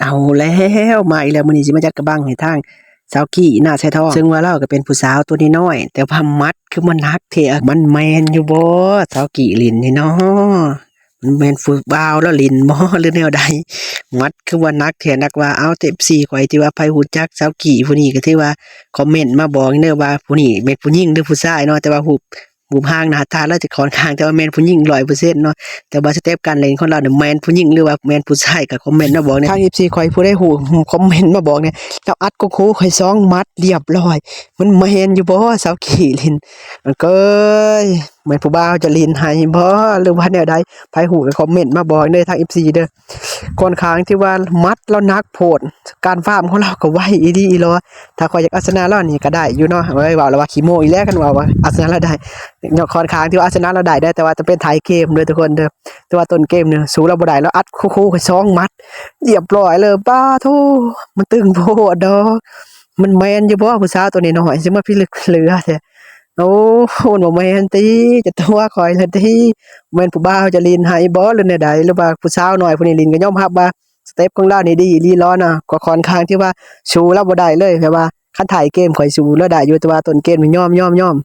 เอาแล้วมาอีกแล้วมื้อนี้สิมาจัดกระบังให้ทางสาวกี้หน้าใช้ทอง ซึ่งว่าเราก็เป็นผู้สาวตัวน้อยแต่ว่ามัดคือมันนักเถอะมันแมนอยู่บ่สาวกี้ลินนี่เนาะมันแมนฝึกบ่าวแล้วลินบ่หรือแนวใดมัดคือว่านักเถอะนักว่าเอาเต็มสี่ข่อยที่ว่าไผฮู้จักสาวกี้ผู้นี้ก็ถือว่าคอมเมนต์มาบอกเด้อว่าผู้นี้เป็นผู้หญิงหรือผู้ชายเนาะแต่ว่ารู ปรูปร่างหน้าตาแล้วจะค่อนข้างแต่ว่าแมนผู้หญิง100%เซนเนาะแต่ว่าสเต็ปการเล่นของเราเนี่ยแมนผู้หญิงหรือว่าแมนผู้ชายก็คอมเมนต์มาบอกเนี่ยทาง FC คอยผู้ได้หูคอมเมนต์มาบอกเนี่ยเราอัดกูคูคอยซองมัดเรียบร้อย มันแมนอยู่บ่สาวขี่ลินมันเกยแมนผู้บ่าวจะลินให้บ่หรือว่าแนวใดไผหูก็คอมเมนต์มาบอกเด้อทาง FC เด้อ ค่อนข้างที่ว่ามัดแล้วนักโพดการฟาร์มของเราก็ไวอีดีอีหลอถ้าคอยอยากอัศนาเรานี่ก็ได้อยู่เนาะเอ้ยว่าแล้วว่าขี้โมอีแล้วกันว่าว่าอัศนาเราได้ยอดค่อนข้างที่ว่าอาร์เซนอลเราได้ได้แต่ว่าจะเป็นท้ายเกมเลยทุกคนเด้อแต่ว่าต้นเกมเนี่ยสู้เราบ่ได้แล้วอัดคู่ๆกับช่องมัดเรียบร้อยเลยป้าโทมันตึงโพดดอกมันแมนอยู่บ่ผู้สาวตัวนี้น้อยสิมาพี่ลึกเหลือแท้ โอ้มันบ่แมนติจะตัวคอยเลยติแม่นผู้บ่าวจะลินให้บ่หรือแนวใดหรือว่าผู้สาวน้อยผู้นี้ลินก็ยอมรับว่าสเต็ปของเรานี่ดีลีล้อนะก็ค่อนข้างที่ว่าชูเราบ่ได้เลยแบบว่าคันถ่ายเกมข่อยสู้แล้วได้อยู่แต่ว่าต้นเกมนี่ยอมยอมยอม